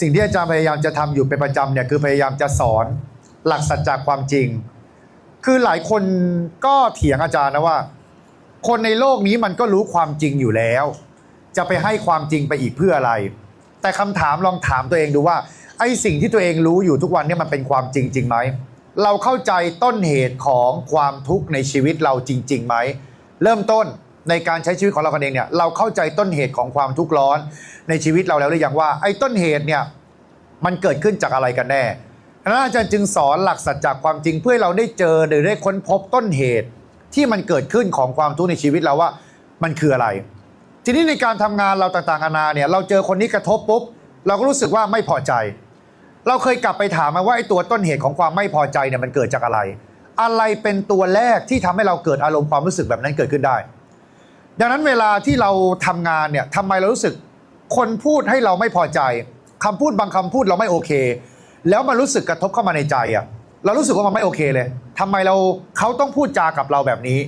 สิ่งที่อาจารย์พยายามจะทำอยู่เป็นประจำเนี่ยคือพยายามจะสอนหลักสัจจะความจริง คือหลายคนก็เถียงอาจารย์นะว่า คนในโลกนี้มันก็รู้ความจริงอยู่แล้ว จะไปให้ความจริงไปอีกเพื่ออะไร แต่คำถามลองถามตัวเองดูว่าไอ้สิ่งที่ตัวเองรู้อยู่ทุกวันเนี่ยมันเป็นความจริงจริงไหมเราเข้าใจต้นเหตุของความทุกข์ในชีวิตเราจริงๆไหม เริ่มต้น ในการใช้ชีวิตของเรากันเองเนี่ยเราเข้าใจต้นเหตุของความทุกข์ร้อนในชีวิตเราแล้วหรือยังว่าไอ้ต้นเหตุเนี่ยมันเกิดขึ้นจากอะไรกันแน่ดังนั้นอาจารย์จึงสอนหลักสัจจะความจริงเพื่อเราได้เจอหรือได้ค้นพบต้นเหตุ ที่มันเกิดขึ้นของความทุกข์ในชีวิตเราว่ามันคืออะไร ทีนี้ในการทำงานเราต่างๆนานาเนี่ยเราเจอคนนี้กระทบปุ๊บเราก็รู้สึกว่าไม่พอใจ เราเคยกลับไปถามมาว่าไอ้ตัวต้นเหตุของความไม่พอใจเนี่ยมันเกิดจากอะไร อะไรเป็นตัวแรกที่ทำให้เราเกิดอารมณ์ความรู้สึกแบบนั้นเกิดขึ้นได้ ดังนั้นเวลาที่เราทำงานเนี่ยทำไมเรารู้สึก คนพูดให้เราไม่พอใจคำพูดบางคำพูดเราไม่โอเค แล้วมันรู้สึกกระทบเข้ามาในใจอะเรารู้สึกว่ามันไม่โอเคเลยทำไมเราเขาต้องพูดจากับเราแบบนี้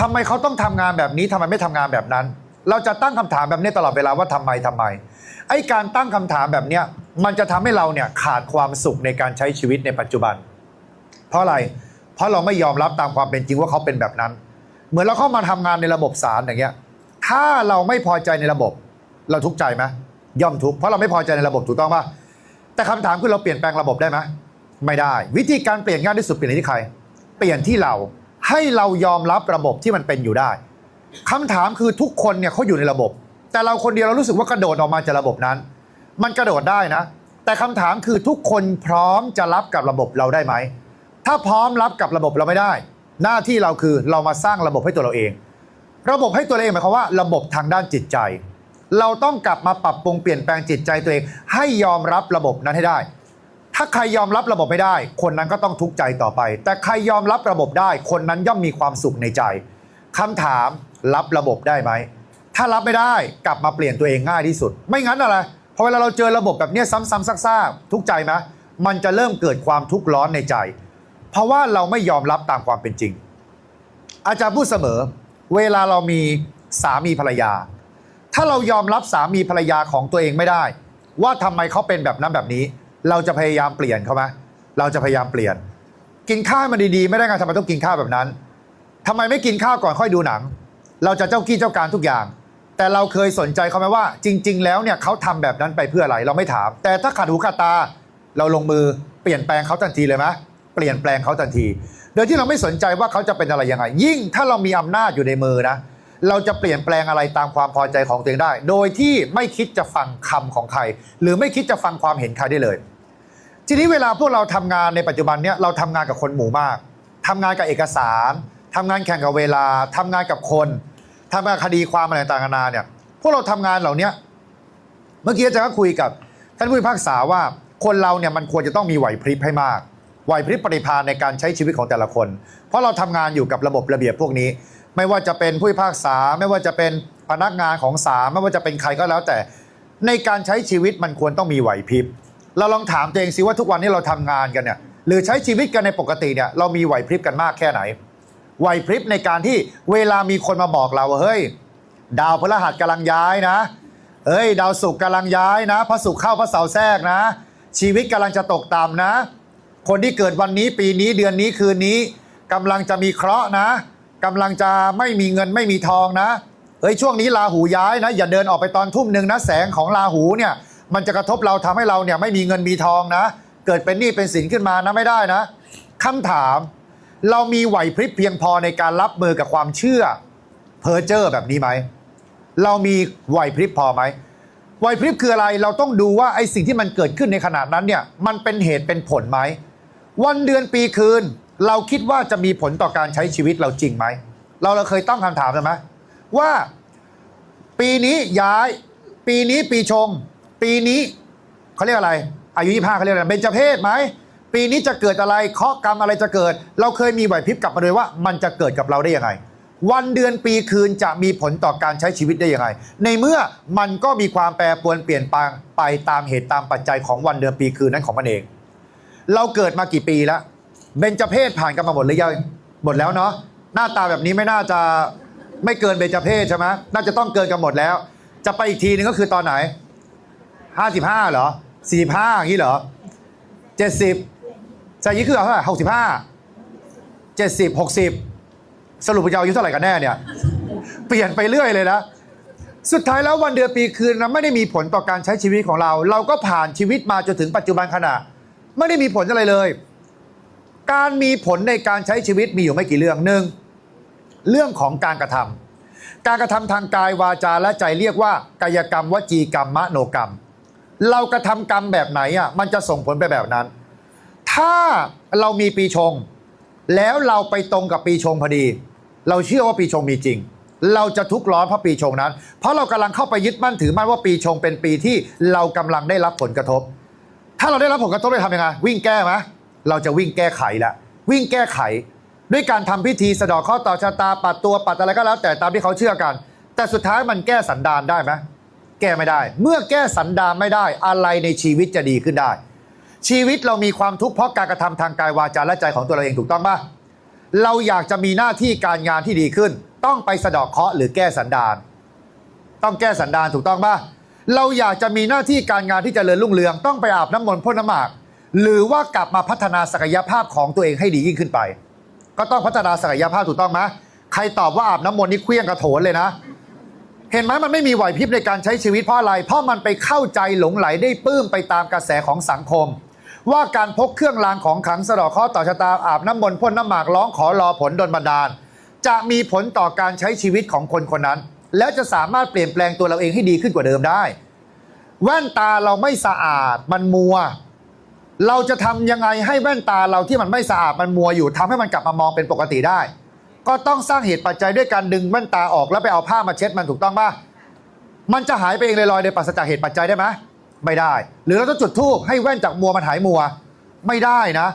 ทำไมเขาต้องทำงานแบบนี้ทำไมไม่ทำงานแบบนั้น เราจะตั้งคำถามแบบนี้ตลอดเวลาว่าทำไมทำไม ไอ้การตั้งคำถามแบบเนี้ยมันจะทำให้เราเนี่ยขาดความสุขในการใช้ชีวิตในปัจจุบัน เพราะอะไร เพราะเราไม่ยอมรับตามความเป็นจริงว่าเขาเป็นแบบนั้น เหมือนเราเข้ามาทำงานในระบบศาลอย่างเงี้ย ถ้าเราไม่พอใจในระบบ เราทุกข์ใจไหมย่อมทุกข์เพราะเราไม่พอใจในระบบถูกต้องป่ะแต่คำถามคือเราเปลี่ยนแปลงระบบได้ไหมไม่ได้ วิธีการเปลี่ยนง่ายที่สุดเปลี่ยนที่ใคร เปลี่ยนที่เราให้เรายอมรับระบบที่มันเป็นอยู่ได้คำถามคือทุกคนเนี่ยเขาอยู่ในระบบ แต่เราคนเดียวเรารู้สึกว่ากระโดดออกมาจากระบบนั้น มันกระโดดได้นะ แต่คำถามคือทุกคนพร้อมจะรับกับระบบเราได้ไหมถ้าพร้อมรับกับระบบเราไม่ได้ หน้าที่เราคือเรามาสร้างระบบให้ตัวเราเอง ระบบให้ตัวเราเองหมายความว่าระบบทางด้านจิตใจ เราต้องกลับมาปรับปรุงเปลี่ยนแปลงจิตใจตัวเองให้ยอมรับระบบนั้นให้ได้ ถ้าใครยอมรับระบบไม่ได้ คนนั้นก็ต้องทุกข์ใจต่อไป แต่ใครยอมรับระบบได้ คนนั้นย่อมมีความสุขในใจคำถามรับระบบได้ไหมถ้ารับไม่ได้กลับมาเปลี่ยนตัวเองง่ายที่สุด ไม่งั้นอะไรพอเวลาเราเจอระบบแบบนี้ซ้ำๆซากๆทุกข์ใจไหมมันจะเริ่มเกิดความทุกข์ร้อนในใจ เพราะว่าเราไม่ยอมรับตามความเป็นจริง อาจารย์พูดเสมอ เวลาเรามีสามีภรรยา ถ้าเรายอมรับสามีภรรยาของตัวเองไม่ได้ ว่าทำไมเขาเป็นแบบนั้นแบบนี้ เราจะพยายามเปลี่ยนเขาไหมเราจะพยายามเปลี่ยน กินข้าวมันดีๆ ไม่ได้ไงทำไมต้องกินข้าวแบบนั้นทำไมไม่กินข้าวก่อนค่อยดูหนัง เราจะเจ้ากี้เจ้าการทุกอย่าง แต่เราเคยสนใจเขาไหมว่า จริง ๆ แล้วเนี่ยเขาทำแบบนั้นไปเพื่ออะไรเราไม่ถาม แต่ถ้าขัดหูขัดตา เราลงมือเปลี่ยนแปลงเขาทันทีเลยไหม ปลี่ยนแปลงเขาทันที โดยที่เราไม่สนใจว่าเขาจะเป็นอะไรยังไง ยิ่งถ้าเรามีอำนาจอยู่ในมือนะ เราจะเปลี่ยนแปลงอะไรตามความพอใจของตัวเองได้ โดยที่ไม่คิดจะฟังคำของใคร หรือไม่คิดจะฟังความเห็นใครได้เลย ทีนี้เวลาพวกเราทำงานในปัจจุบันเนี้ยเราทำงานกับคนหมู่มากทำงานกับเอกสารทำงานแข่งกับเวลาทำงานกับคนทำงานคดีความอะไรต่างๆนานาเนี่ย พวกเราทำงานเหล่านี้เมื่อกี้อาจารย์ก็คุยกับท่านผู้พิพากษาว่าคนเราเนี่ยมันควรจะต้องมีไหวพริบให้มาก ไหวพริบปฏิภาณในการใช้ชีวิตของแต่ละคน เพราะเราทำงานอยู่กับระบบระเบียบพวกนี้ ไม่ว่าจะเป็นผู้พิพากษา ไม่ว่าจะเป็นพนักงานของศาลไม่ว่าจะเป็นใครก็แล้วแต่ ในการใช้ชีวิตมันควรต้องมีไหวพริบเราลองถามตัวเองสิว่าทุกวันนี้เราทำงานกันเนี่ยหรือใช้ชีวิตกันในปกติเนี่ยเรามีไหวพริบกันมากแค่ไหน ไหวพริบในการที่เวลามีคนมาบอกเราว่าเฮ้ย ดาวพฤหัสกำลังย้ายนะเอ้ย ดาวศุกร์กำลังย้ายนะพระศุกร์เข้าพระเสาร์แทรกนะ ชีวิตกำลังจะตกต่ำนะ คนที่เกิดวันนี้ปีนี้เดือนนี้คืนนี้กำลังจะมีเคราะห์นะกำลังจะไม่มีเงินไม่มีทองนะเอ้ยช่วงนี้ราหูย้ายนะ อย่าเดินออกไปตอนทุ่มหนึ่งนะแสงของราหูเนี่ย มันจะกระทบเราทำให้เราเนี่ยไม่มีเงินมีทองนะ เกิดเป็นหนี้เป็นสินขึ้นมานะไม่ได้นะคำถาม เรามีไหวพริบเพียงพอในการรับมือกับความเชื่อเพอเจอร์แบบนี้ไหมเรามีไหวพริบพอไหมไหวพริบคืออะไรเราต้องดูว่าไอ้สิ่งที่มันเกิดขึ้นในขณะนั้นเนี่ยมันเป็นเหตุเป็นผลไหม วันเดือนปีคืน เราคิดว่าจะมีผลต่อการใช้ชีวิตเราจริงไหม เราเราเคยตั้งคำถามใช่ไหมว่าปีนี้ย้าย ปีนี้ปีชง ปีนี้เขาเรียกอะไร อายุ25เขาเรียกอะไรเบญจเพศไหมปีนี้จะเกิดอะไรเคราะกรรมอะไรจะเกิด เราเคยมีไหวพริบกลับมาเลยว่า มันจะเกิดกับเราได้ยังไง วันเดือนปีคืนจะมีผลต่อการใช้ชีวิตได้ยังไง ในเมื่อมันก็มีความแปรปรวนเปลี่ยนแปลงไปตามเหตุตามปัจจัยของวันเดือนปีคืนนั้นของมันเอง เราเกิดมากี่ปีแล้วเบญจเพศผ่านกันมาหมดหรือยังหมดแล้วเนาะหน้าตาแบบนี้ไม่น่าจะไม่เกินเบญจเพศใช่ไหมน่าจะต้องเกินกันหมดแล้ว จะไปอีกทีนึงก็คือตอนไหน55เหรอสี่ห้าอย่างนี้เหรอเจ็ดสิบใส่ยี่คือเท่าไหร่หกสิบห้าเจ็ดสิบหกสิบสรุปจะเอาอายุเท่าไหร่กันแน่เนี่ย เปลี่ยนไปเรื่อยเลยนะสุดท้ายแล้ววันเดือนปีคืนนะไม่ได้มีผลต่อการใช้ชีวิตของเรา เราก็ผ่านชีวิตมาจนถึงปัจจุบันขณะ ไม่ได้มีผลอะไรเลย การมีผลในการใช้ชีวิตมีอยู่ไม่กี่เรื่องหนึ่งเรื่องของการกระทำการกระทำทางกายวาจาและใจเรียกว่ากายกรรมวจีกรรมมโนกรรม เรากระทำกรรมแบบไหนอะมันจะส่งผลไปแบบนั้น ถ้าเรามีปีชง แล้วเราไปตรงกับปีชงพอดี เราเชื่อว่าปีชงมีจริง เราจะทุกข์ร้อนเพราะปีชงนั้น เพราะเรากำลังเข้าไปยึดมั่นถือมั่นว่าปีชงเป็นปีที่เรากำลังได้รับผลกระทบ ถ้าเราได้รับผลกระทบเราทำยังไงวิ่งแก้ไหมเราจะวิ่งแก้ไขละวิ่งแก้ไข ด้วยการทำพิธีสะเดอกข้อต่อชะตาปัดตัวปัดอะไรก็แล้ว แต่ตามที่เขาเชื่อกัน แต่สุดท้ายมันแก้สันดานได้ไหมแก้ไม่ได้ เมื่อแก้สันดานไม่ได้อะไรในชีวิตจะดีขึ้นได้ ชีวิตเรามีความทุกข์เพราะการกระทำทางกายวาจาและใจของตัวเราเองถูกต้องปะเราอยากจะมีหน้าที่การงานที่ดีขึ้น ต้องไปสะเดอกเคราะห์หรือแก้สันดาน ต้องแก้สันดานถูกต้องปะ เราอยากจะมีหน้าที่การงานที่จเจริญรุ่งเรืองต้องไปอาบน้ำมนต์พ่นน้ำหมาก หรือว่ากลับมาพัฒนาศักยภาพของตัวเองให้ดียิ่งขึ้นไป ก็ต้องพัฒนาศักยภาพถูกต้องไหมใครตอบว่าอาบน้ำมนต์นี่เคลี้ยงกระโถนเลยนะ เห็นไหมมันไม่มีไหวพริบในการใช้ชีวิตเพราะอะไร เพราะมันไปเข้าใจหลงไหลได้ปลื้มไปตามกระแสของสังคม ว่าการพกเครื่องรางของขลังสะดอกเคราะห์ต่อชะตาอาบน้ำมนต์พ่นน้ำหมากร้องขอรอผลดลบันดาล จะมีผลต่อการใช้ชีวิตของคนคนนั้น แล้วจะสามารถเปลี่ยนแปลงตัวเราเองให้ดีขึ้นกว่าเดิมได้ แว่นตาเราไม่สะอาดมันมัว เราจะทำยังไงให้แว่นตาเราที่มันไม่สะอาดมันมัวอยู่ทำให้มันกลับมามองเป็นปกติได้ ก็ต้องสร้างเหตุปัจจัยด้วยการดึงแว่นตาออกแล้วไปเอาผ้ามาเช็ดมันถูกต้องป่ะมันจะหายไปเองลอยๆโดยปราศจากเหตุปัจจัยได้ไหมไม่ได้ หรือเราต้องจุดธูปให้แว่นจากมัวมันหายมัว ไม่ได้นะ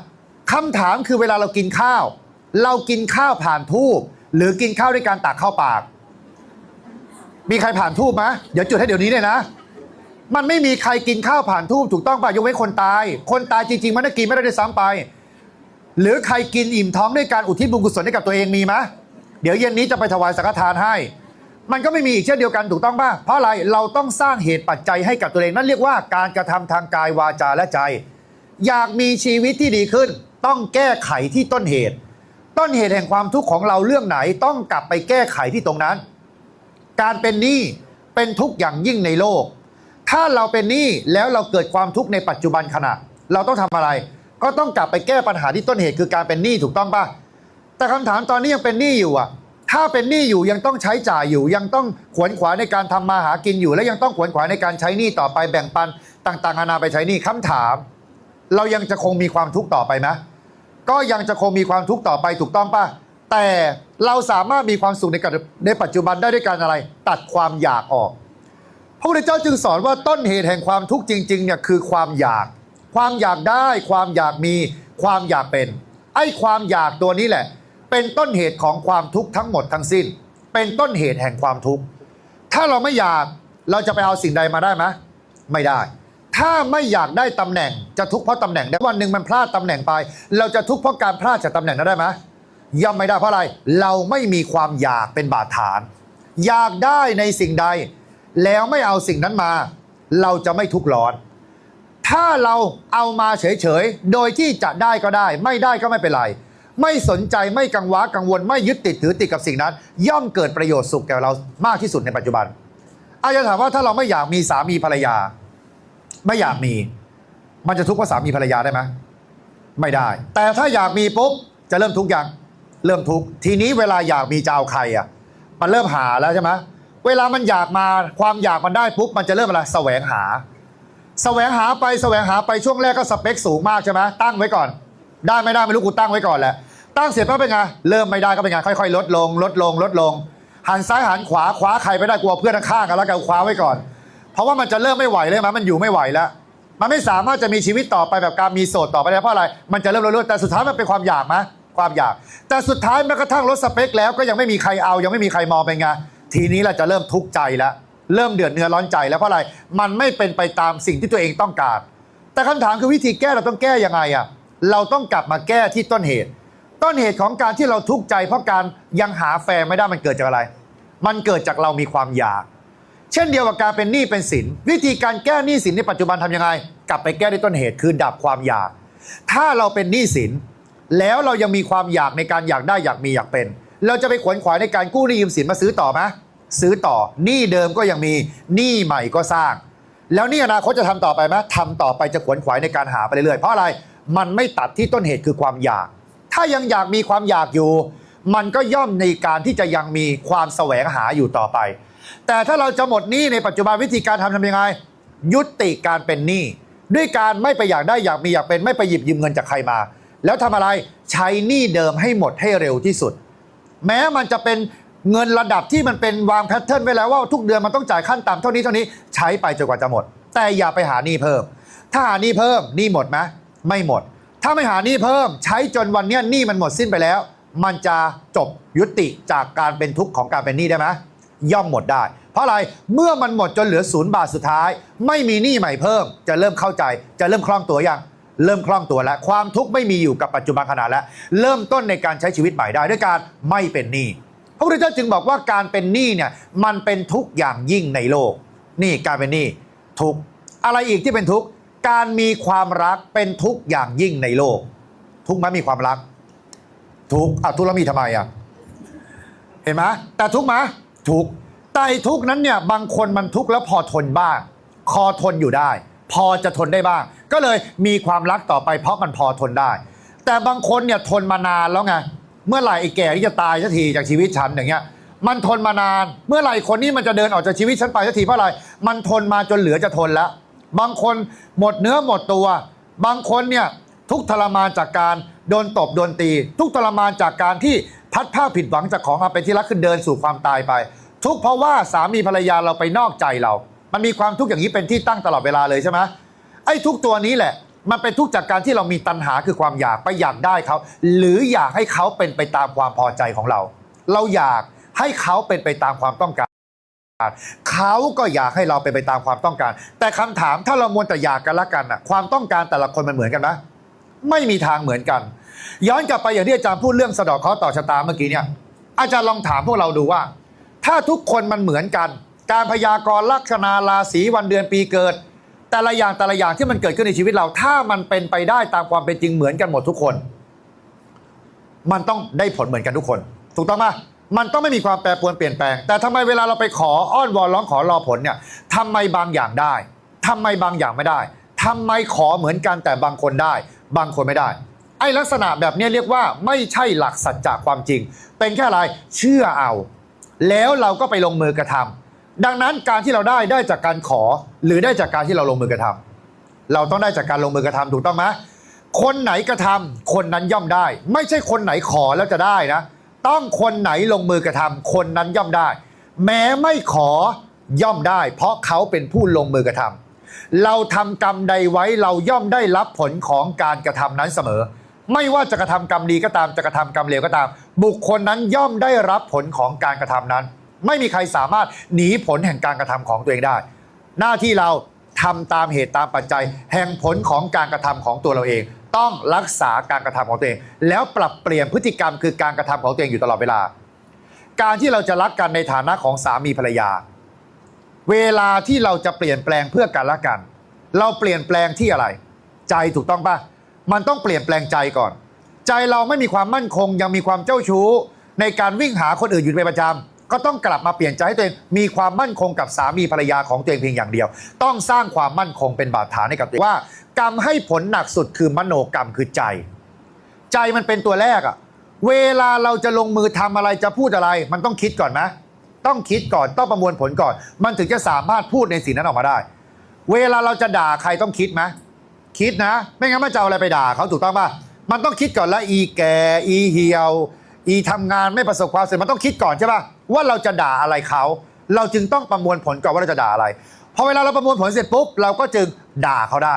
คำถามคือเวลาเรากินข้าว เรากินข้าวผ่านทูบหรือกินข้าวด้วยการตักเข้าปาก มีใครผ่านทูบไหมเดี๋ยวจุดให้เดี๋ยวนี้เลยนะ มันไม่มีใครกินข้าวผ่านทูบถูกต้องป่ะยกเว้นคนตาย คนตายจริง ๆ มันได้กินไม่ได้ด้วยซ้ำไป หรือใครกินอิ่มท้องด้วยการอุทิศบุญกุศลให้กับตัวเองมีไหมเดี๋ยวเย็นนี้จะไปถวายสังฆทานให้ มันก็ไม่มีอีกเช่นเดียวกันถูกต้องป่ะเพราะอะไรเราต้องสร้างเหตุปัจจัยให้กับตัวเองนั่นเรียกว่าการกระทำทางกายวาจาและใจ อยากมีชีวิตที่ดีขึ้น ต้องแก้ไขที่ต้นเหตุ ต้นเหตุแห่งความทุกข์ของเราเรื่องไหนต้องกลับไปแก้ไขที่ตรงนั้น การเป็นหนี้เป็นทุกข์อย่างยิ่งในโลก ถ้าเราเป็นหนี้แล้วเราเกิดความทุกข์ในปัจจุบันขณะ เราต้องทำอะไร ก็ต้องกลับไปแก้ปัญหาที่ต้นเหตุคือการเป็นหนี้ถูกต้องป่ะแต่คำถามตอนนี้ยังเป็นหนี้อยู่อะ ถ้าเป็นหนี้อยู่ยังต้องใช้จ่ายอยู่ ยังต้องขวนขวายในการทำมาหากินอยู่ และยังต้องขวนขวายในการใช้หนี้ต่อไปแบ่งปันต่างๆนานาไปใช้หนี้คำถาม เรายังจะคงมีความทุกข์ต่อไปไหมก็ยังจะคงมีความทุกข์ต่อไปถูกต้องป่ะแต่ เราสามารถมีความสุขในการในปัจจุบันได้ด้วยการอะไร ตัดความอยากออก พระพุทธเจ้าจึงสอนว่าต้นเหตุแห่งความทุกข์จริงๆเนี่ยคือความอยาก ความอยากได้ ความอยากมี ความอยากเป็น ไอ้ความอยากตัวนี้แหละ เป็นต้นเหตุของความทุกข์ทั้งหมดทั้งสิ้น เป็นต้นเหตุแห่งความทุกข์ถ้าเราไม่อยากเราจะไปเอาสิ่งใดมาได้ไหมไม่ได้ ถ้าไม่อยากได้ตำแหน่งจะทุกข์เพราะตำแหน่งได้วันหนึ่งมันพลาดตำแหน่งไป เราจะทุกข์เพราะการพลาดจากตำแหน่งนั้นได้ไหม ย่อมไม่ได้เพราะอะไร เราไม่มีความอยากเป็นบาดฐาน อยากได้ในสิ่งใด แล้วไม่เอาสิ่งนั้นมา เราจะไม่ทุกข์ร้อน ถ้าเราเอามาเฉยๆ โดยที่จะได้ก็ได้ ไม่ได้ก็ไม่เป็นไร ไม่สนใจไม่กังวลกังวล ไม่ยึดติดถือติดกับสิ่งนั้น ย่อมเกิดประโยชน์สุขแก่เรามากที่สุดในปัจจุบันอาจจะถามว่าถ้าเราไม่อยากมีสามีภรรยา ไม่อยากมี มันจะทุกข์เพราะสามีภรรยาได้ไหมไม่ได้ แต่ถ้าอยากมีปุ๊บจะเริ่มทุกข์ยัง เริ่มทุกข์ทีนี้เวลาอยากมีจะเอาใครอะมันเริ่มหาแล้วใช่ไหมเวลามันอยากมาความอยากมันได้ปุ๊บมันจะเริ่มอะไรแสวงหา แสวงหาไปแสวงหาไปช่วงแรกก็สเปคสูงมากใช่ไหมตั้งไว้ก่อน ได้ไม่ได้ไม่รู้กูตั้งไว้ก่อนแหละตั้งเสร็จปั๊บเป็นไงเริ่มไม่ได้ก็เป็นไงค่อยๆ ลดลง ลดลง ลดลง หันซ้ายหันขวาคว้าใครไปได้กลัวเพื่อนข้างกันแล้วกันคว้าไว้ก่อน เพราะว่ามันจะเริ่มไม่ไหวเลยมั้ยมันอยู่ไม่ไหวแล้วมันไม่สามารถจะมีชีวิตต่อไปแบบการมีโสดต่อไปได้เพราะอะไร มันจะเริ่มลดๆแต่สุดท้ายมันเป็นความอยากไหม ความอยาก แต่สุดท้ายแม้กระทั่งลดสเปคแล้วก็ยังไม่มีใครเอา ยังไม่มีใครมองเป็นไงทีนี้เราจะเริ่มทุกข์ใจแล้ว เริ่มเดือดเนื้อร้อนใจแล้วเพราะอะไรมันไม่เป็นไปตามสิ่งที่ตัวเองต้องการ แต่คำถามคือวิธีแก้เราต้องแก้ยังไงอะเราต้องกลับมาแก้ที่ต้นเหตุ ต้นเหตุของการที่เราทุกข์ใจ เพราะการยังหาแฟนไม่ได้มันเกิดจากอะไร มันเกิดจากเรามีความอยาก เช่นเดียวกับการเป็นหนี้เป็นสิน วิธีการแก้หนี้สินในปัจจุบันทำยังไง กลับไปแก้ที่ต้นเหตุคือดับความอยาก ถ้าเราเป็นหนี้สิน แล้วเรายังมีความอยากในการอยากได้อยากมีอยากเป็น เราจะไปขวนขวายในการกู้หนี้ยืมสินมาซื้อต่อไหมซื้อต่อหนี้เดิมก็ยังมีหนี้ใหม่ก็สร้าง แล้วหนี่อนาคตจะทำต่อไปไหมทำต่อไปจะขวนขวายในการหาไปเรื่อยๆเพราะอะไรมันไม่ตัดที่ต้นเหตุคือความอยาก ถ้ายังอยากมีความอยากอยู่ มันก็ย่อมในการที่จะยังมีความแสวงหาอยู่ต่อไป แต่ถ้าเราจะหมดหนี้ในปัจจุบันวิธีการทำทำยังไง ยุติการเป็นหนี้ด้วยการไม่ไปอยากได้อยากมีอยากเป็นไม่ไปหยิบยืมเงินจากใครมา แล้วทำอะไรใช้หนี้เดิมให้หมดให้เร็วที่สุด แม้มันจะเป็นเงินระดับที่มันเป็นวางแพทเทิร์นไว้แล้วว่าทุกเดือนมันต้องจ่ายขั้นต่ำเท่านี้เท่านี้ใช้ไปจนกว่าจะหมด แต่อย่าไปหาหนี้เพิ่ม ถ้าหาหนี้เพิ่มหนี้หมดไหมไม่หมด ถ้าไม่หาหนี้เพิ่ม ใช้จนวันเนี้ยหนี้มันหมดสิ้นไปแล้ว มันจะจบยุติจากการเป็นทุกข์ของการเป็นหนี้ได้ไหมย่อมหมดได้ เพราะอะไรเมื่อมันหมดจนเหลือศูนย์บาทสุดท้าย ไม่มีหนี้ใหม่เพิ่ม จะเริ่มเข้าใจ จะเริ่มคล่องตัวยัง เริ่มคล่องตัวแล้ว ความทุกข์ไม่มีอยู่กับปัจจุบันขณะแล้ว เริ่มต้นในการใช้ชีวิตใหม่ได้ด้วยการไม่เป็นหนี้พระพุทธเจ้าจึงบอกว่าการเป็นหนี้เนี่ยมันเป็นทุกข์อย่างยิ่งในโลก นี่การเป็นหนี้ทุกข์อะไรอีกที่เป็นทุกข์การมีความรักเป็นทุกข์อย่างยิ่งในโลก ทุกข์ไหมมีความรัก ทุกข์อะทุกข์แล้วมีทำไมอะเห็นไหมแต่ทุกข์ไหมทุกข์แต่ทุกข์นั้นเนี่ยบางคนมันทุกข์แล้วพอทนบ้าง คอทนอยู่ได้ พอจะทนได้บ้าง ก็เลยมีความรักต่อไปเพราะมันพอทนได้ แต่บางคนเนี่ยทนมานานแล้วไงเมื่อไหร่ไอ้แก่ที่จะตายสักทีจากชีวิตฉันอย่างเงี้ยมันทนมานาน เมื่อไหร่คนนี้มันจะเดินออกจากชีวิตฉันไปสักทีเพราะอะไรมันทนมาจนเหลือจะทนแล้ว บางคนหมดเนื้อหมดตัว บางคนเนี่ยทุกทรมานจากการโดนตบโดนตี ทุกทรมานจากการที่พัดผ้าผิดหวังจากของอันเป็นที่รักคือเดินสู่ความตายไป ทุกเพราะว่าสามีภรรยาเราไปนอกใจเรา มันมีความทุกข์อย่างนี้เป็นที่ตั้งตลอดเวลาเลยใช่ไหมไอ้ทุกตัวนี้แหละ มันเป็นทุกข์จากการที่เรามีตัณหาคือความอยากไปอยากได้เขา หรืออยากให้เขาเป็นไปตามความพอใจของเรา เราอยากให้เขาเป็นไปตามความต้องการเขาก็อยากให้เราเป็นไปตามความต้องการ แต่คำถามถ้าเรามวนแต่อยากกันละกันน่ะความต้องการแต่ละคนมันเหมือนกันไหมไม่มีทางเหมือนกัน ย้อนกลับไปอย่างที่อาจารย์พูดเรื่องสะดอกเคราะห์ต่อชะตาเมื่อกี้เนี่ยอาจารย์ลองถามพวกเราดูว่า ถ้าทุกคนมันเหมือนกัน การพยากรณ์ลัคนาราศีวันเดือนปีเกิด แต่ละอย่างแต่ละอย่างที่มันเกิดขึ้นในชีวิตเรา ถ้ามันเป็นไปได้ตามความเป็นจริงเหมือนกันหมดทุกคน มันต้องได้ผลเหมือนกันทุกคน ถูกต้องไหมมันต้องไม่มีความแปรปรวนเปลี่ยนแปลง แต่ทำไมเวลาเราไปขออ้อนวอนร้องขอรอผลเนี่ยทำไมบางอย่างได้ทำไมบางอย่างไม่ได้ทำไมขอเหมือนกันแต่บางคนได้ บางคนไม่ได้ ไอ้ลักษณะแบบนี้เรียกว่าไม่ใช่หลักสัจจะความจริง เป็นแค่อะไรเชื่อเอา แล้วเราก็ไปลงมือกระทำ ดังนั้นการที่เราได้ได้จากการขอหรือได้จากการที่เราลงมือกระทำเราต้องได้จากการลงมือกระทำถูกต้องไหมคนไหนกระทำคนนั้นย่อมได้ ไม่ใช่คนไหนขอแล้วจะได้นะ ต้องคนไหนลงมือกระทำคนนั้นย่อมได้ แม้ไม่ขอย่อมได้ เพราะเขาเป็นผู้ลงมือกระทำเราทำกรรมใดไว้เราย่อมได้รับผลของการกระทำนั้นเสมอ ไม่ว่าจะกระทำกรรมดีก็ตามจะกระทำกรรมเลวก็ตาม บุคคลนั้นย่อมได้รับผลของการกระทำนั้น ไม่มีใครสามารถหนีผลแห่งการกระทำของตัวเองได้ หน้าที่เราทำตามเหตุตามปัจจัย แห่งผลของการกระทำของตัวเราเอง ต้องรักษาการกระทำของตัวเอง แล้วปรับเปลี่ยนพฤติกรรมคือการกระทำของตัวเองอยู่ตลอดเวลา การที่เราจะรักกันในฐานะของสามีภรรยา เวลาที่เราจะเปลี่ยนแปลงเพื่อกันและกัน เราเปลี่ยนแปลงที่อะไร ใจถูกต้องปะมันต้องเปลี่ยนแปลงใจก่อน ใจเราไม่มีความมั่นคง ยังมีความเจ้าชู้ ในการวิ่งหาคนอื่นอยู่เป็นประจำ ก็ต้องกลับมาเปลี่ยนใจให้ตัวเองมีความมั่นคงกับสามีภรรยาของตัวเองเพียงอย่างเดียว ต้องสร้างความมั่นคงเป็นบาดฐานให้กับตัวเองว่ากรรมให้ผลหนักสุดคือมโนกรรมคือใจ ใจมันเป็นตัวแรกอะเวลาเราจะลงมือทำอะไรจะพูดอะไร มันต้องคิดก่อนนะต้องคิดก่อนต้องประมวลผลก่อน มันถึงจะสามารถพูดในสิ่งนั้นออกมาได้ เวลาเราจะด่าใครต้องคิดไหมคิดนะ ไม่งั้นมันจะเอาอะไรไปด่าเขาถูกต้องป่ะมันต้องคิดก่อนล้วอีแกอีเหี่ยว อีทำงานไม่ประสบความสำเร็จมันต้องคิดก่อนใช่ป่ะ ว่าเราจะด่าอะไรเขาเราจึงต้องประมวลผลก่อนว่าเราจะด่าอะไรพอเวลาเราประมวลผลเสร็จปุ๊บเราก็จึงด่าเขาได้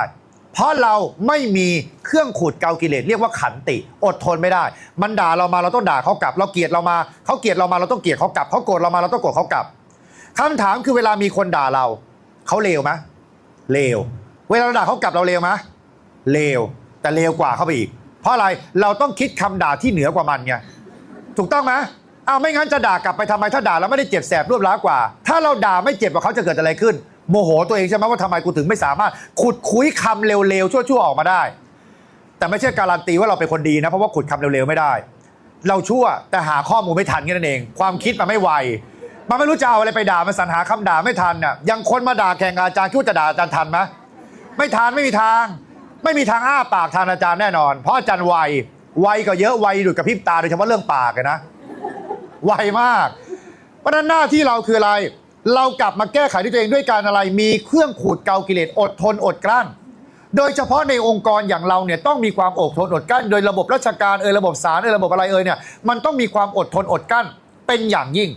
เพราะเราไม่มีเครื่องขูดเกากิเลสเรียกว่าขันติ อดทนไม่ได้ มันด่าเรามาเราต้องด่าเขากลับ เราเกลียดเรามาเขาเกลียดเรามาเราต้องเกลียดเขากลับเขาโกรธเรามาเราต้องโกรธเขากลับคำถามคือเวลามีคนด่าเราเขาเลวไหมเลวเวลาเราด่าเขากลับเราเลวไหมเลวแต่เลวกว่าเขาไปอีก เพราะอะไรเราต้องคิดคำด่าที่เหนือกว่ามันไงถูกต้องไหม อ้าวไม่งั้นจะด่ากลับไปทำไมถ้าด่าแล้วไม่ได้เจ็บแสบรวบร้าวกว่า ถ้าเราด่าไม่เจ็บกว่าเขาจะเกิดอะไรขึ้น โมโหตัวเองใช่ไหมว่าทำไมกูถึงไม่สามารถ ขุดคุยคำเร็วๆชั่วๆออกมาได้ แต่ไม่ใช่การันตีว่าเราเป็นคนดีนะเพราะว่าขุดคำเร็วๆไม่ได้ เราชั่วแต่หาข้อมูลไม่ทันแค่นั้นเอง ความคิดมันไม่ไวมันไม่รู้จะเอาอะไรไปด่ามันสรรหาคำด่าไม่ทันน่ะยังคนมาด่าแข่งกับอาจารย์คิดว่าจะด่าอาจารย์ทันไหมไม่ทันไม่มีทาง ไม่มีทางอ้าปากทานอาจารย์แน่นอน เพราะอาจารย์ไวไวก็เยอะไวดุดกับพริบตาโดยเฉพาะเรื่องปากอะนะ ไวมาก เพราะฉะนั้นหน้าที่เราคืออะไร เรากลับมาแก้ไขที่ตัวเองด้วยการอะไร มีเครื่องขูดเกากิเลสอดทนอดกลั้น โดยเฉพาะในองค์กรอย่างเราเนี่ยต้องมีความอดทนอดกลั้น โดยระบบราชการเอยระบบศาลเอยระบบอะไรเอยเนี่ยมันต้องมีความอดทนอดกลั้นเป็นอย่างยิ่ง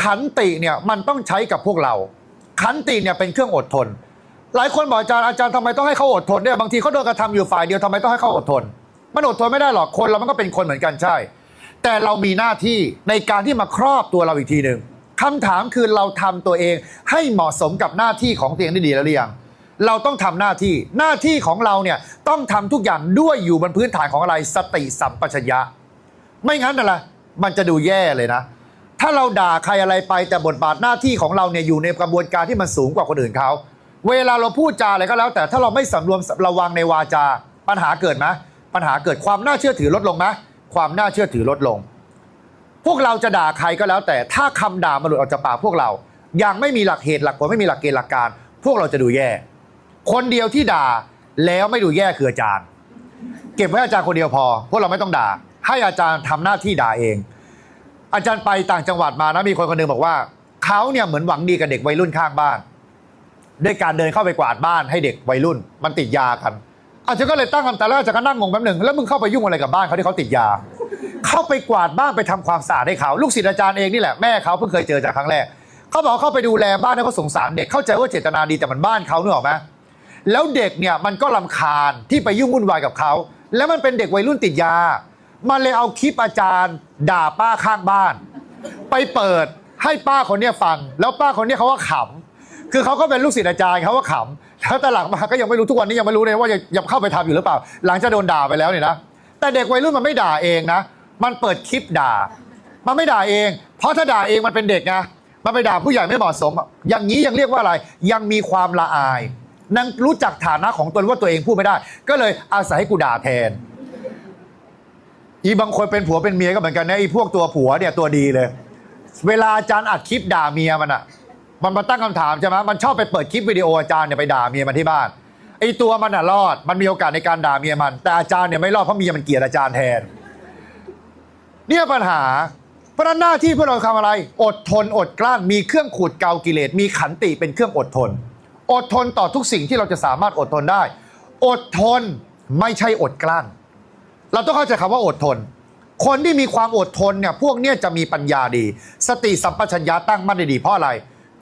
ขันติเนี่ยมันต้องใช้กับพวกเรา ขันติเนี่ยเป็นเครื่องอดทน หลายคนบอกอาจารย์อาจารย์ทำไมต้องให้เขาอดทนเนี่ยบางทีเขาโดนกระทำอยู่ฝ่ายเดียวทำไมต้องให้เขาอดทนมันอดทนไม่ได้หรอกคนเรามันก็เป็นคนเหมือนกันใช่ แต่เรามีหน้าที่ในการที่มาครอบตัวเราอีกทีหนึ่งคำถามคือเราทำตัวเองให้เหมาะสมกับหน้าที่ของตัวเองได้ดีแล้วหรือยังเราต้องทำหน้าที่หน้าที่ของเราเนี่ยต้องทำทุกอย่างด้วยอยู่บนพื้นฐานของอะไรสติสัมปชัญญะ ไม่งั้นอะไรมันจะดูแย่เลยนะ ถ้าเราด่าใครอะไรไปแต่บทบาทหน้าที่ของเราเนี่ยอยู่ในกระบวนการที่มันสูงกว่าคนอื่นเขาเวลาเราพูดจาอะไรก็แล้ว แต่ถ้าเราไม่สำรวมระวังในวาจา ปัญหาเกิดไหมปัญหาเกิดความน่าเชื่อถือลดลงไหม ความน่าเชื่อถือลดลง พวกเราจะด่าใครก็แล้ว แต่ถ้าคำด่ามันหลุดออกจากปากพวกเรา อย่างไม่มีหลักเหตุหลักผลไม่มีหลักเกณฑ์หลักการ พวกเราจะดูแย่ คนเดียวที่ด่าแล้วไม่ดูแย่คืออาจารย์ เก็บไว้อาจารย์คนเดียวพอ พวกเราไม่ต้องด่า ให้อาจารย์ทำหน้าที่ด่าเอง อาจารย์ไปต่างจังหวัดมานะมีคนคนหนึงบอกว่าเขาเนี่ยเหมือนหวังดีกับเด็กวัยรุ่นข้างบ้าน ด้วยการเดินเข้าไปกวาดบ้านให้เด็กวัยรุ่น มันติดยากัน อาจารย์ก็เลยตั้งคำแต่แรกอาจารย์ก็นั่งงงแป๊บหนึ่งแล้วมึงเข้าไปยุ่งอะไรกับบ้านเขาที่เขาติดยา เข้าไปกวาดบ้านไปทำความสะอาดให้เขาลูกศิษย์อาจารย์เองนี่แหละแม่เขาเพิ่งเคยเจอจากครั้งแรกเขาบอกเข้าไปดูแลบ้านให้เขาสงสารเด็กเข้าใจว่าเจตนาดีแต่มันบ้านเขาเนกออไหมแล้วเด็กเนี่ยมันก็ลำคาญที่ไปยุ่งวุ่นวายกับเขาแล้วมันเป็นเด็กวัยรุ่นติดยา มันเลยเอาคลิปอาจารย์ ด่าป้าข้างบ้าน ไปเปิดให้ป้าคนเนี้ยฟัง แล้วป้าคนเนี้ยเขาก็ขำคือเขาก็เป็นลูกศิษย์อาจารย์เขาก็ขำ แล้วแต่หลังมาก็ยังไม่รู้ทุกวันนี้ยังไม่รู้เลยว่ายังยังเข้าไปทำอยู่หรือเปล่า หลังจากโดนด่าไปแล้วเนี่ยนะแต่เด็กวัยรุ่นมันไม่ด่าเองนะ มันเปิดคลิปด่า มันไม่ด่าเอง เพราะถ้าด่าเองมันเป็นเด็กไงมันไปด่าผู้ใหญ่ไม่เหมาะสม อย่างนี้ยังเรียกว่าอะไร ยังมีความละอายนังรู้จักฐานะของตนว่าตัวเองพูดไม่ได้ ก็เลยอาศัยให้กูด่าแทน อีบางคนเป็นผัวเป็นเมียก็เหมือนกันนะไอีพวกตัวผัวเนี่ยตัวดีเลย เวลาอาจารย์อัดคลิปด่าเมียมันอะ มันมาตั้งคำถามใช่ไหมมันชอบไปเปิดคลิปวิดีโออาจารย์เนี่ยไปด่าเมียมันที่บ้านไอตัวมันอะรอด มันมีโอกาสในการด่าเมียมัน แต่อาจารย์เนี่ยไม่รอดเพราะเมียมันเกลียดอาจารย์แทน เนี่ยปัญหาเพราะนั้นหน้าที่พวกเราทำอะไร อดทนอดกลั้นมีเครื่องขูดเกากิเลสมีขันติเป็นเครื่องอดทน อดทนต่อทุกสิ่งที่เราจะสามารถอดทนได้ อดทนไม่ใช่อดกลั้น เราต้องเข้าใจคำว่าอดทน คนที่มีความอดทนเนี่ยพวกเนี้ยจะมีปัญญาดี สติสัมปชัญญะตั้งมั่นด้ดีเพราะอะไร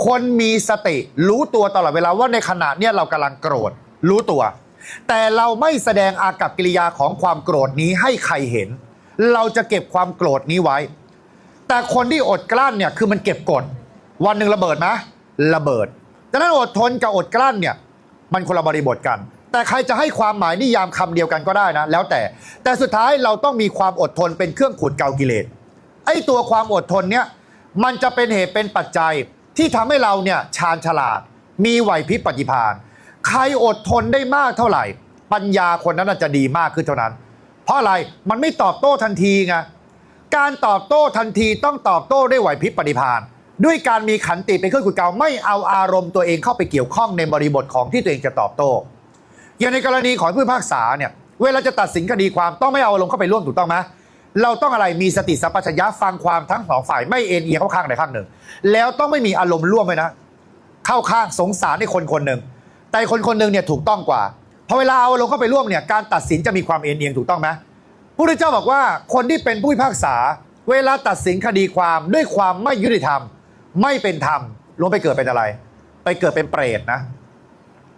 คนมีสติรู้ตัวตลอดเวลาว่าในขณะเนี้ยเรากำลังโกรธ รู้ตัว แต่เราไม่แสดงอากับกิริยาของความโกรธนี้ให้ใครเห็น เราจะเก็บความโกรธนี้ไว้ แต่คนที่อดกลั้นเนี่ยคือมันเก็บกด วันหนึ่งระเบิดไหมระเบิดดังนั้นอดทนกับอดกลั้นเนี่ยมันคนละบริบทกัน แต่ใครจะให้ความหมายนิยามคำเดียวกันก็ได้นะ แล้วแต่ แต่สุดท้ายเราต้องมีความอดทนเป็นเครื่องขูดเกากิเลสไอ้ตัวความอดทนเนี่ยมันจะเป็นเหตุเป็นปัจจัย ที่ทำให้เราเนี่ยชาญฉลาด มีไหวพริบปฏิภาณใครอดทนได้มากเท่าไหร่ ปัญญาคนนั้นนะจะดีมากขึ้นเท่านั้น เพราะอะไรมันไม่ตอบโต้ทันทีไงการตอบโต้ทันทีต้องตอบโต้ด้วยไหวพริบปฏิภาณด้วยการมีขันติเป็นเครื่องขุดเกาไม่เอาอารมณ์ตัวเองเข้าไปเกี่ยวข้องในบริบทของที่ตัวเองจะตอบโต้อย่างในกรณีของผู้พิพากษาเนี่ยเวลาจะตัดสินคดีความต้องไม่เอาอารมณ์เข้าไปร่วมถูกต้องไหม เราต้องอะไรมีสติสัมปชัญญะฟังความทั้งสองฝ่ายไม่เอ็นเอียงเข้าข้างใดข้างหนึ่ง แล้วต้องไม่มีอารมณ์ร่วมไปนะ เข้าข้างสงสารในคนคนหนึ่ง แต่คนคนหนึ่งเนี่ยถูกต้องกว่าพอเวลาเอาอารมณ์เข้าไปร่วมเนี่ยการตัดสินจะมีความเอ็นเอียงถูกต้องไหมพระพุทธเจ้าบอกว่าคนที่เป็นผู้พิพากษา เวลาตัดสินคดีความด้วยความไม่ยุติธรรม ไม่เป็นธรรมลงไปเกิดเป็นอะไร ไปเกิดเป็นเปรตนะ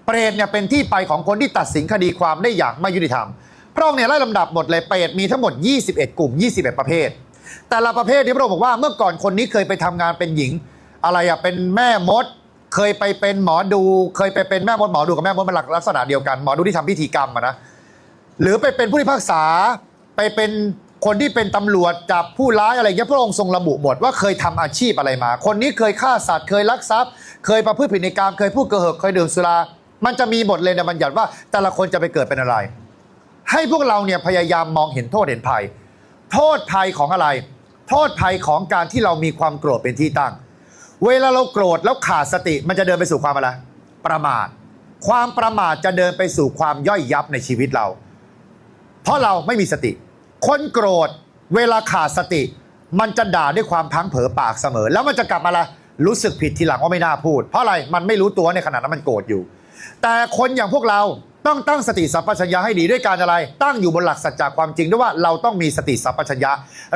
เปรตเนี่ยเป็นที่ไปของคนที่ตัดสินคดีความได้อย่างไม่ยุติธรรม พระองค์เนี่ยไล่ลำดับหมดเลยเปรตมีทั้งหมด 21 กลุ่ม 21 ประเภท แต่ละประเภทที่พระองค์บอกว่าเมื่อก่อนคนนี้เคยไปทำงานเป็นหญิง อะไรอะเป็นแม่มด เคยไปเป็นหมอดู เคยไปเป็นแม่มดหมอดูกับแม่มดมันลักษณะเดียวกันหมอดูที่ทำพิธีกรรมนะหรือไปเป็นผู้พิพากษาไปเป็นคนที่เป็นตำรวจจับผู้ร้ายอะไรเงี้ยพระองค์ทรงระบุหมดว่าเคยทำอาชีพอะไรมา คนนี้เคยฆ่าสัตว์เคยลักทรัพย์ เคยประพฤติผิดในกรรมเคยพูดโกหกเคยดื่มสุรา มันจะมีบทเลยในบัญญัติว่าแต่ละคนจะไปเกิดเป็นอะไร ให้พวกเราเนี่ยพยายามมองเห็นโทษเห็นภัย โทษภัยของอะไร โทษภัยของการที่เรามีความโกรธเป็นที่ตั้ง เวลาเราโกรธแล้วขาดสติมันจะเดินไปสู่ความอะไร ประมาท ความประมาทจะเดินไปสู่ความย่อยยับในชีวิตเรา เพราะเราไม่มีสติ คนโกรธเวลาขาดสติ มันจะด่าด้วยความพังเผลอปากเสมอ แล้วมันจะกลับมาละรู้สึกผิดทีหลังว่าไม่น่าพูด เพราะอะไรมันไม่รู้ตัวในขณะนั้นมันโกรธอยู่ แต่คนอย่างพวกเรา ต้องตั้งสติสัมปชัญญะให้ดีด้วยการอะไร ตั้งอยู่บนหลักสัจจะความจริงด้วยว่าเราต้องมีสติสัมปชัญญะ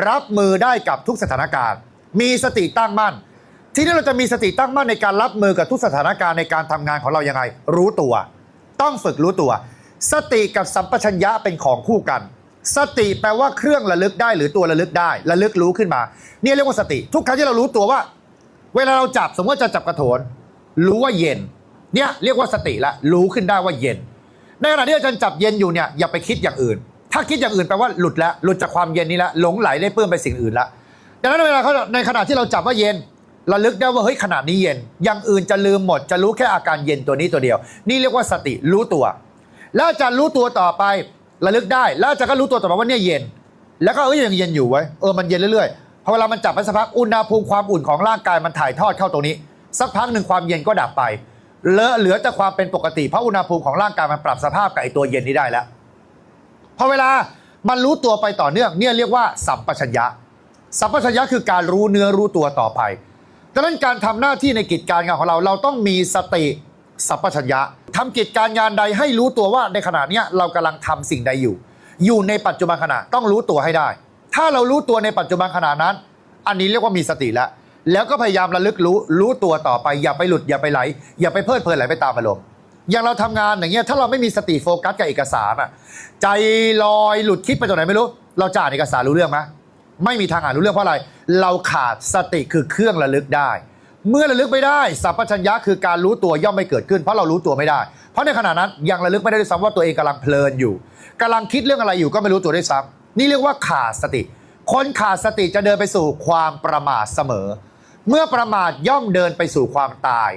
รับมือได้กับทุกสถานการณ์ มีสติตั้งมั่น ทีนี้เราจะมีสติตั้งมั่นในการรับมือกับทุกสถานการณ์ในการทำงานของเรายังไง รู้ตัว ต้องฝึกรู้ตัว สติกับสัมปชัญญะเป็นของคู่กัน สติแปลว่าเครื่องระลึกได้หรือตัวระลึกได้ระลึกรู้ขึ้นมาเนี่ยเรียกว่าสติ ทุกครั้งที่เรารู้ตัวว่า เวลาเราจับสมมติจะจับกระโถนรู้ว่าเย็น เนี่ยเรียกว่าสติละรู้ขึ้นได้ว่าเย็น ในขณะที่อาจารย์จับเย็นอยู่เนี่ยอย่าไปคิดอย่างอื่น ถ้าคิดอย่างอื่นแปลว่าหลุดแล้วหลุดจากความเย็นนี้แล้วหลงไหลได้เปื้อนไปสิ่งอื่นละดังนั้นเวลาเขาในขณะที่เราจับว่าเย็นระลึกได้ว่าเฮ้ยขนาดนี้เย็น อย่างอื่นจะลืมหมดจะรู้แค่อาการเย็นตัวนี้ตัวเดียว นี่เรียกว่าสติรู้ตัว แล้วอาจารย์รู้ตัวต่อไประลึกได้ แล้วอาจารย์ก็รู้ตัวต่อไปว่าเนี่ยเย็น แล้วก็เอ้ยยังเย็นอยู่ไว้เออมันเย็นเรื่อยๆพอเวลามันจับไปสักพักอุณหภูมิความอุ่นของร่างกายมันถ่ายทอดเข้าตรงนี้ สักพักหนึ่งความเย็นก็ดับไป เลอะเหลือแต่ความเป็นปกติ เพราะอุณหภูมิของร่างกายมันปรับสภาพกับไอตัวเย็นนี้ได้แล้วพอเวลามันรู้ตัวไปต่อเนื่องเนี่ยเรียกว่าสัมปชัญญะ สัมปชัญญะคือการรู้เนื้อรู้ตัวต่อไปดังนั้นการทำหน้าที่ในกิจการงานของเรา เราต้องมีสติสัมปชัญญะทำกิจการงานใดให้รู้ตัวว่าในขณะเนี้ยเรากำลังทำสิ่งใดอยู่ อยู่ในปัจจุบันขณะต้องรู้ตัวให้ได้ ถ้าเรารู้ตัวในปัจจุบันขณะนั้น อันนี้เรียกว่ามีสติแล้ว แล้วก็พยายามระลึกรู้รู้ตัวต่อไป อย่าไปหลุดอย่าไปไหล อย่าไปเพลิดเพลินไหลไปตามอารมณ์อย่างเราทำงานอย่างเงี้ยถ้าเราไม่มีสติโฟกัสกับเอกสารอะใจลอยหลุดคิดไปตรงไหนไม่รู้ เราจะอ่านเอกสารรู้เรื่องไหมไม่มีทางอ่านรู้เรื่องเพราะอะไร เราขาดสติคือเครื่องระลึกได้ เมื่อระลึกไม่ได้สัพพัญญะคือการรู้ตัวย่อมไม่เกิดขึ้น เพราะเรารู้ตัวไม่ได้ เพราะในขณะนั้นยังระลึกไม่ได้ด้วยซ้ำว่าตัวเองกำลังเพลินอยู่กำลังคิดเรื่องอะไรอยู่ก็ไม่รู้ตัวด้วยซ้ำนี่เรียกว่าขาดสติ คนขาดสติจะเดินไปสู่ความประมาทเสมอ เมื่อประมาทย่อมเดินไปสู่ความตาย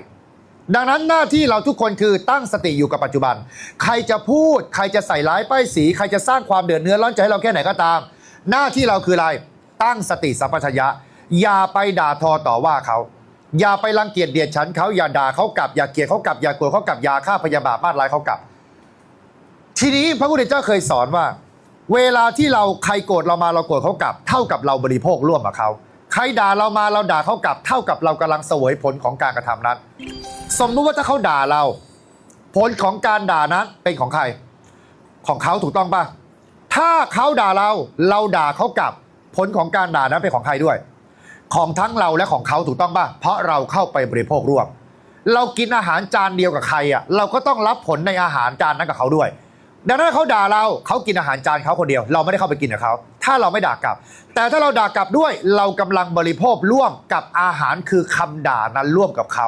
ดังนั้นหน้าที่เราทุกคนคือตั้งสติอยู่กับปัจจุบัน ใครจะพูด ใครจะใส่ร้ายป้ายสี ใครจะสร้างความเดือดเนื้อร้อนใจให้เราแค่ไหนก็ตาม หน้าที่เราคืออะไร ตั้งสติสัมปชัญญะ อย่าไปด่าทอต่อว่าเขา อย่าไปรังเกียจเดียดฉันเขาอย่าด่าเขากลับ อย่าเกลียดเขากลับ อย่าโกรธเขากลับ อย่าฆ่าพยาบาทมาดร้ายเขากลับ ทีนี้พระพุทธเจ้าเคยสอนว่า เวลาที่เราใครโกรธเรามาเราโกรธเขากลับ เท่ากับเราบริโภคร่วมกับเขา ใครด่าเรามาเราด่าเขากลับ เท่ากับเรากำลังเสวยผลของการกระทำนั้น สมมุติว่าถ้าเขาด่าเรา ผลของการด่านั้นเป็นของใคร ของเขาถูกต้องปะถ้าเขาด่าเราเราด่าเขากลับ ผลของการด่านั้นเป็นของใครด้วย ของทั้งเราและของเขาถูกต้องปะเพราะเราเข้าไปบริโภคร่วม เรากินอาหารจานเดียวกับใครอะเราก็ต้องรับผลในอาหารจานนั้นกับเขาด้วย ดังนั้นเขาด่าเราเขากินอาหารจานเขาคนเดียว เราไม่ได้เข้าไปกินกับเขา ถ้าเราไม่ด่ากลับ แต่ถ้าเราด่ากลับด้วยเรากำลังบริโภคร่วมกับอาหารคือคำด่านั้นร่วมกับเขา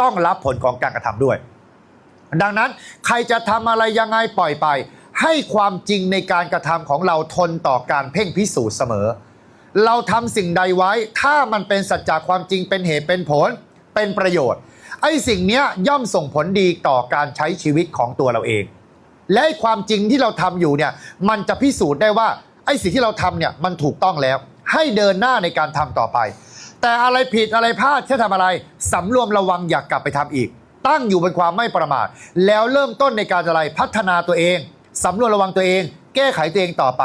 ต้องรับผลของการกระทำด้วย ดังนั้นใครจะทำอะไรยังไงปล่อยไป ให้ความจริงในการกระทำของเราทนต่อการเพ่งพิสูจน์เสมอ เราทำสิ่งใดไว้ ถ้ามันเป็นสัจจะความจริงเป็นเหตุเป็นผล เป็นประโยชน์ ไอ้สิ่งเนี้ยย่อมส่งผลดีต่อการใช้ชีวิตของตัวเราเองและความจริงที่เราทำอยู่เนี่ยมันจะพิสูจน์ได้ว่า อ้สิ่งที่เราทำเนี่ยมันถูกต้องแล้ว ให้เดินหน้าในการทำต่อไป แต่อะไรผิดอะไรพลาดแค่ทำอะไรสำรวมระวังอย่ากกลับไปทำอีก ตั้งอยู่บนความไม่ประมาท แล้วเริ่มต้นในการอะไรพัฒนาตัวเองสำรวมระวังตัวเอง แก้ไขตัวเองต่อไป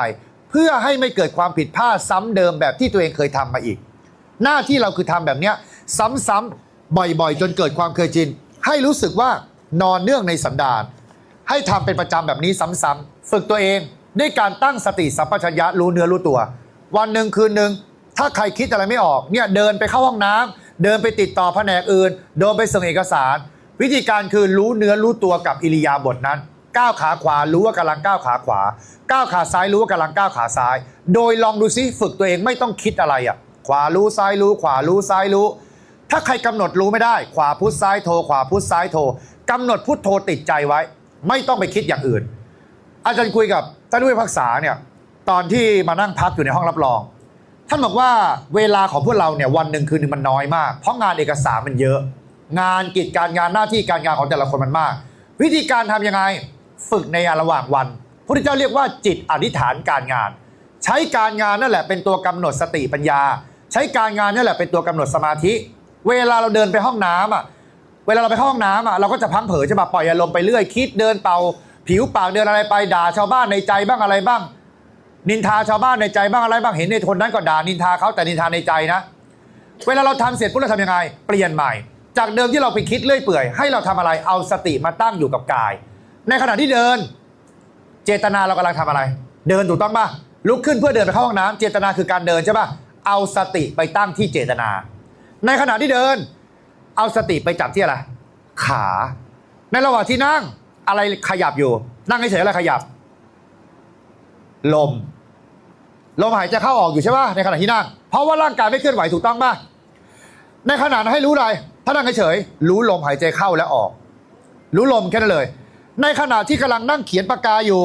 เพื่อให้ไม่เกิดความผิดพลาดซ้ำเดิมแบบที่ตัวเองเคยทำมาอีก หน้าที่เราคือทำแบบเนี้ยซ้ำๆบ่อยๆ จนเกิดความเคยชินให้รู้สึกว่านอนเนื่องในสันดานให้ทำเป็นประจำแบบนี้ซ้ำๆฝึกตัวเอง ด้วยการตั้งสติสัมปชัญญะรู้เนื้อรู้ตัว วันหนึ่งคืนหนึ่งถ้าใครคิดอะไรไม่ออกเนี่ยเดินไปเข้าห้องน้ำเดินไปติดต่อแผนกอื่น เดินไปส่งเอกสาร วิธีการคือรู้เนื้อรู้ตัวกับอิริยาบถนั้นก้าวขาขวารู้ว่ากำลังก้าวขาขวาก้าวขาซ้ายรู้ว่ากำลังก้าวขาซ้าย โดยลองดูซิฝึกตัวเองไม่ต้องคิดอะไรอะขวารู้ซ้ายรู้ ขวารู้ซ้ายรู้ ถ้าใครกำหนดรู้ไม่ได้ ขวาพุทซ้ายโท ขวาพุทซ้ายโทกำหนดพุทโทติดใจไว้ ไม่ต้องไปคิดอย่างอื่น อาจารย์คุยกับ ท่านผู้พิพากษาเนี่ยตอนที่มานั่งพักอยู่ในห้องรับรอง ท่านบอกว่าเวลาของพวกเราเนี่ยวันหนึ่งคืนหนึงมันน้อยมาก เพราะงานเอกสารมันเยอะ งานกิจการงานหน้าที่การงานของแต่ละคนมันมาก วิธีการทำยังไงฝึกในระหว่างวันพระพุทธเจ้าเรียกว่าจิตอธิษฐานการงาน ใช้การงานนั่นแหละเป็นตัวกำหนดสติปัญญา ใช้การงานนั่นแหละเป็นตัวกำหนดสมาธิ เวลาเราเดินไปห้องน้ำอะเวลาเราไปเข้าห้องน้ำอะเราก็จะพังเผลอใช่ปะปล่อยอารมณ์ไปเรื่อยคิดเดินเป่า ผิวปากเดินอะไรไปด่าชาวบ้านในใจบ้างอะไรบ้าง นินทาชาวบ้านในใจบ้างอะไรบ้างเห็นในคนนั้นก็ด่านินทาเขาแต่นินทาในใจนะ เวลาเราทำเสร็จปุ๊บเราทำยังไง เปลี่ยนใหม่ จากเดิมที่เราไปคิดเรื่อยเปื่อย ให้เราทำอะไรเอาสติมาตั้งอยู่กับกาย ในขณะที่เดิน เจตนาเรากำลังทำอะไร เดินถูกต้องป่ะลุกขึ้นเพื่อเดินไปเข้าห้องน้ำเจตนาคือการเดินใช่ป่ะเอาสติไปตั้งที่เจตนา ในขณะที่เดิน เอาสติไปจับที่อะไรขา ในระหว่างที่นั่ง อะไรขยับอยู่ นั่งเฉยๆอะไรขยับ ลม ลมหายใจเข้าออกอยู่ใช่ป่ะในขณะที่นั่ง เพราะว่าร่างกายไม่เคลื่อนไหวถูกต้องป่ะในขณะนั้นให้รู้อะไรถ้านั่งเฉยๆรู้ลมหายใจเข้าและออก รู้ลมแค่นั้นเลย ในขณะที่กำลังนั่งเขียนปากกาอยู่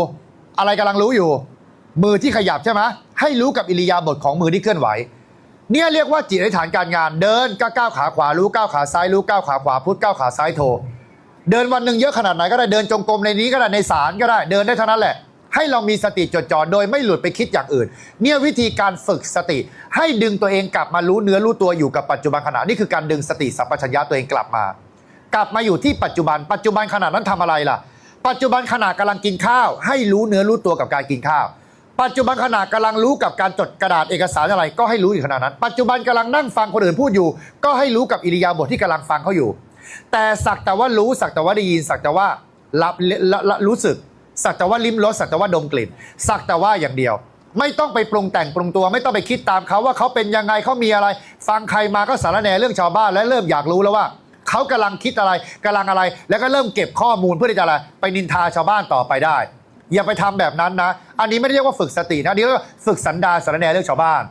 อะไรกำลังรู้อยู่ มือที่ขยับใช่ไหมให้รู้กับอิริยาบถของมือที่เคลื่อนไหวเนี่ยเรียกว่าจิตอธิษฐานการงานเดินก็ก้าวขาขวารู้ก้าวขาซ้ายรู้ก้าวขาขวาพุทก้าวขาซ้ายโท เดินวันหนึ่งเยอะขนาดไหนก็ได้เดินจงกรมในนี้ก็ได้ในศาลก็ได้เดินได้เท่านั้นแหละ ให้เรามีสติจดจ่อโดยไม่หลุดไปคิดอย่างอื่น เนี่ยวิธีการฝึกสติ ให้ดึงตัวเองกลับมารู้เนื้อรู้ตัวอยู่กับปัจจุบันขณะนี่คือการดึงสติสัมปชัญญะตัวเองกลับมา กลับมาอยู่ที่ปัจจุบัน ปัจจุบันขณะนั้นทำอะไรล่ะ ปัจจุบันขณะกำลังกินข้าว ให้รู้เนื้อรู้ตัวกับการกินข้าว ปัจจุบันขณะกำลังรู้กับการจดกระดาษเอกสารอะไร ก็ให้รู้อยู่ขณะนั้น ปัจจุบันกำลังนั่งฟังคนอื่นพูดอยู่ ก็ให้รู้กับอิริยาบถที่กำลังฟังเขาอยู่ แต่สักแต่ว่ารู้สักแต่ว่าได้ยินสักแต่ว่ารับรู้สึก สักแต่ว่าลิ้มรสสักแต่ว่าดมกลิ่น สักแต่ว่าอย่างเดียว ไม่ต้องไปปรุงแต่งปรุงตัว ไม่ต้องไปคิดตามเขาว่าเขาเป็นยังไงเขามีอะไร ฟังใครมาก็สารแหน่เรื่องชาวบ้านและเริ่มอยากรู้แล้วว่าเขากำลังคิดอะไรกำลังอะไร แล้วก็เริ่มเก็บข้อมูลเพื่อที่จะอะไรไปนินทาชาวบ้านต่อไปได้ อย่าไปทำแบบนั้นนะ อันนี้ไม่ได้เรียกว่าฝึกสตินะนนี้เรียกว่าฝึกสันดาสารแหน่เรื่องชาวบ้าน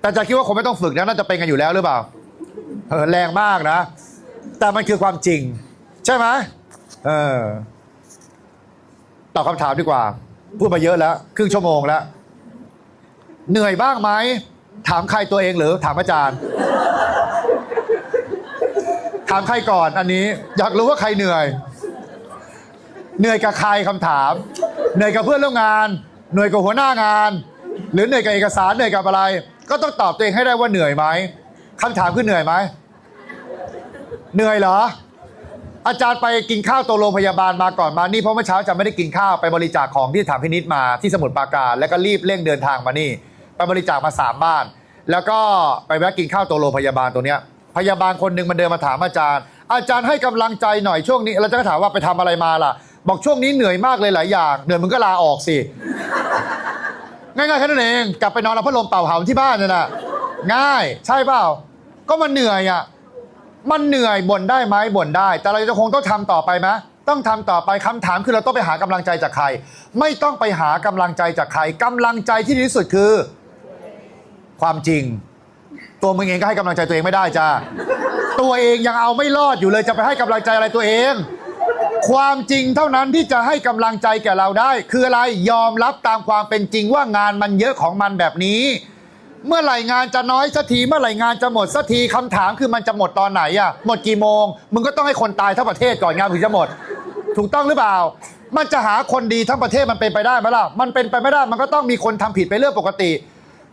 แต่จะคิดว่าคงไม่ต้องฝึกนะน่าจะเป็นกันอยู่แล้วหรือเปล่าเออแรงมากนะ แต่มันคือความจริง ใช่ไหมเออตอบคำถามดีกว่า พูดมาเยอะแล้ว ครึ่งชั่วโมงแล้ว เหนื่อยบ้างไหม ถามใครตัวเองหรือ ถามอาจารย์ ถามใครก่อนอันนี้ อยากรู้ว่าใครเหนื่อย เหนื่อยกับใครคำถาม เหนื่อยกับเพื่อนร่วมงาน เหนื่อยกับหัวหน้างาน หรือเหนื่อยกับเอกสารเหนื่อยกับอะไร ก็ต้องตอบตัวเองให้ได้ว่าเหนื่อยไหมคำถามคือเหนื่อยไหม เหนื่อยเหรอ อาจารย์ไปกินข้าวตัวโรงพยาบาลมาก่อนมานี่เพราะเมื่อเช้าจะไม่ได้กินข้าวไปบริจาคของที่ถามพินิษมาที่สมุทรปราการ แล้วก็รีบเร่งเดินทางมานี่ ไปบริจาคมาสามบ้าน แล้วก็ไปแวะกินข้าวตัวโรงพยาบาลตัวเนี้ยพยาบาลคนหนึ่งมันเดินมาถามอาจารย์ อาจารย์ให้กำลังใจหน่อยช่วงนี้เราจะถามว่าไปทำอะไรมาล่ะ บอกช่วงนี้เหนื่อยมากเลยหลายอย่าง เหนื่อยมึงก็ลาออกสิ ง่ายๆแค่นั้นเอง กลับไปนอนเอาพัดลมเป่าเหาที่บ้านนี่นะง่าย ใช่เปล่า ก็มันเหนื่อยอะ มันเหนื่อยบ่นได้ไหมบ่นได้ แต่เราจะคงต้องทำต่อไปไหมต้องทำต่อไปคำถามคือเราต้องไปหากำลังใจจากใคร ไม่ต้องไปหากำลังใจจากใครกำลังใจที่ดีที่สุดคือ ความจริง ตัวมึงเองก็ให้กำลังใจตัวเองไม่ได้จ้าตัวเองยังเอาไม่รอดอยู่เลยจะไปให้กำลังใจอะไรตัวเอง ความจริงเท่านั้นที่จะให้กำลังใจแก่เราได้ คืออะไรยอมรับตามความเป็นจริงว่างานมันเยอะของมันแบบนี้ เมื่อไหร่งานจะน้อยสักทีเมื่อไหร่งานจะหมดสักทีคำถามคือมันจะหมดตอนไหนอะหมดกี่โมง มึงก็ต้องให้คนตายทั้งประเทศก่อนงานถึงจะหมด ถูกต้องหรือเปล่า มันจะหาคนดีทั้งประเทศมันเป็นไปได้ไหมล่ะมันเป็นไปไม่ได้มันก็ต้องมีคนทำผิดไปเรื่องปกติ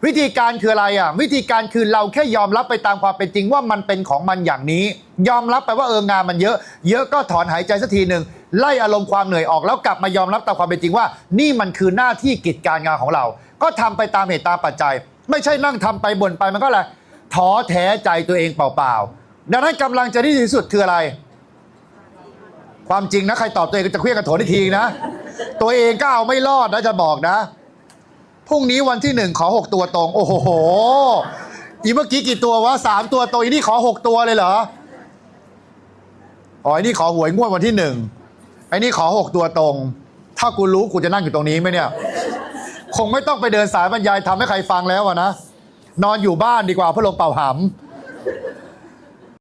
วิธีการคืออะไรอะ วิธีการคือเราแค่ยอมรับไปตามความเป็นจริงว่ามันเป็นของมันอย่างนี้ ยอมรับไปว่าเอองานมันเยอะ เยอะก็ถอนหายใจสักทีหนึ่งไล่อารมณ์ความเหนื่อยออกแล้วกลับมายอมรับตามความเป็นจริงว่า นี่มันคือหน้าที่กิจการงานของเรา ก็ทำไปตามเหตุตามปัจจัย ไม่ใช่นั่งทำไปบ่นไปมันก็อะไรท้อแท้ใจตัวเองเปล่าๆ ดังนั้นกำลังจที่ดีที่สุดคืออะไร ความจริงนะใครตอบตัวเองก็จะเคลื่อนกระโถนอีทีนะ ตัวเองก็เอาไม่รอดนะจะบอกนะ พรุ่งนี้วันที่หนึ่งขอหกตัวตรง โอ้โห อีเมื่อกี้กี่ตัววะสามตัวตรงอีนี่ขอหกตัวเลยเหรอ อ๋อไอ้นี่ขอหวยงวดวันที่หนึ่งไอ้นี่ขอหกตัวตรง ถ้ากูรู้กูจะนั่งอยู่ตรงนี้ไหมเนี่ย คงไม่ต้องไปเดินสายบรรยายทำให้ใครฟังแล้วอะนะ นอนอยู่บ้านดีกว่าเพื่อลงเป่าหำ